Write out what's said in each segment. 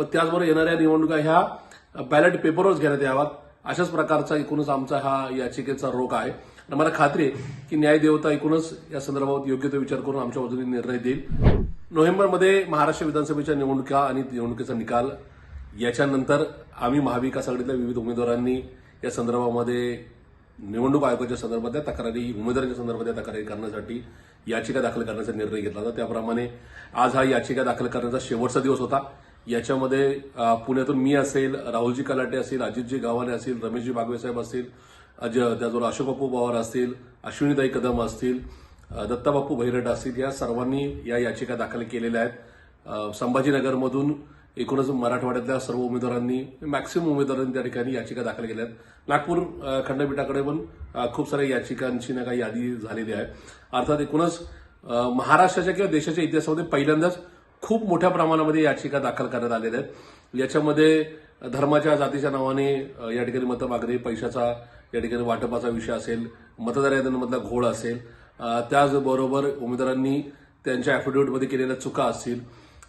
पण त्याचबरोबर येणाऱ्या निवडणुका ह्या बॅलेट पेपरवरच घेण्यात याव्यात. अशाच प्रकारचा एकूणच आमचा हा याचिकेचा रोख आहे. आणि मला खात्री आहे की न्यायदेवता एकूणच या संदर्भात योग्य तो विचार करून आमच्या बाजूने निर्णय देईल. नोव्हेंबरमध्ये महाराष्ट्र विधानसभेच्या निवडणुका आणि निवडणुकीचा निकाल याच्यानंतर आम्ही महाविकास आघाडीतल्या विविध उमेदवारांनी या संदर्भामध्ये निवडणूक आयोगाच्या संदर्भातल्या तक्रारी उमेदवारांच्या संदर्भातल्या तक्रारी करण्यासाठी याचिका दाखल करण्याचा निर्णय घेतला होता. त्याप्रमाणे आज हा याचिका दाखल करण्याचा शेवटचा दिवस होता. याच्यामध्ये पुण्यातून मी असेल राहुलजी कलाटे असेल अजितजी गावाने असेल रमेशजी बागवे साहेब असतील अज त्याचबरोबर अशोकबापू पवार असतील अश्विनीताई कदम असतील दत्ताबापू भैरट असतील या सर्वांनी या याचिका दाखल केलेल्या आहेत. संभाजीनगरमधून एकूणच मराठवाड्यातल्या सर्व उमेदवारांनी मॅक्सिमम उमेदवारांनी त्या ठिकाणी याचिका दाखल केल्या आहेत. नागपूर खंडपीठाकडे पण खूप साऱ्या याचिकांची ना काही यादी झालेली आहे. अर्थात एकूणच महाराष्ट्राच्या किंवा देशाच्या इतिहासामध्ये पहिल्यांदाच खूप मोठ्या प्रमाणामध्ये याचिका दाखल करण्यात आलेल्या आहेत. याच्यामध्ये धर्माच्या जातीच्या नावाने या ठिकाणी मतं पैशाचा या ठिकाणी वाटपाचा विषय असेल मतदार यादींमधला घोळ असेल त्याचबरोबर उमेदवारांनी त्यांच्या अॅफिडेव्हिटमध्ये केलेल्या चुका असतील.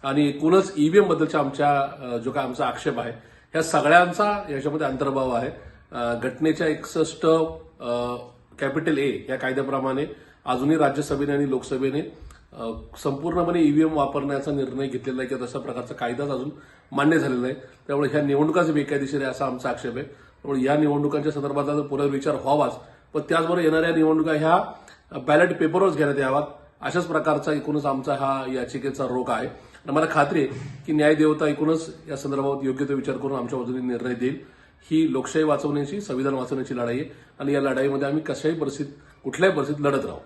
आणि एकूणच ईव्हीएम बद्दलचा आमच्या जो काय आमचा आक्षेप आहे ह्या सगळ्यांचा याच्यामध्ये अंतर्भाव आहे. घटनेच्या एकसष्ट कॅपिटल ए या कायद्याप्रमाणे अजूनही राज्यसभेने आणि लोकसभेने संपूर्णपणे ईव्हीएम वापरण्याचा निर्णय घेतलेला आहे किंवा तशा प्रकारचा कायदाच अजून मान्य झालेला आहे त्यामुळे ह्या निवडणुकाच बेकायदेशीर आहे असा आमचा आक्षेप आहे. त्यामुळे या निवडणुकांच्या जर पुनर्विचार व्हावाच पण त्याचबरोबर येणाऱ्या निवडणुका ह्या बॅलेट पेपरवरच घेण्यात याव्यात. अशाच प्रकारचा एकूणच आमचा हा याचिकेचा रोग आहे. आणि मला खात्री आहे की न्यायदेवता एकूणच या संदर्भात योग्य तो विचार करून आमच्या बाजूने निर्णय देईल. ही लोकशाही वाचवण्याची संविधान वाचवण्याची लढाई आहे. आणि या लढाईमध्ये आम्ही कशाही परिस्थितीत कुठल्याही परिस्थितीत लढत राहू.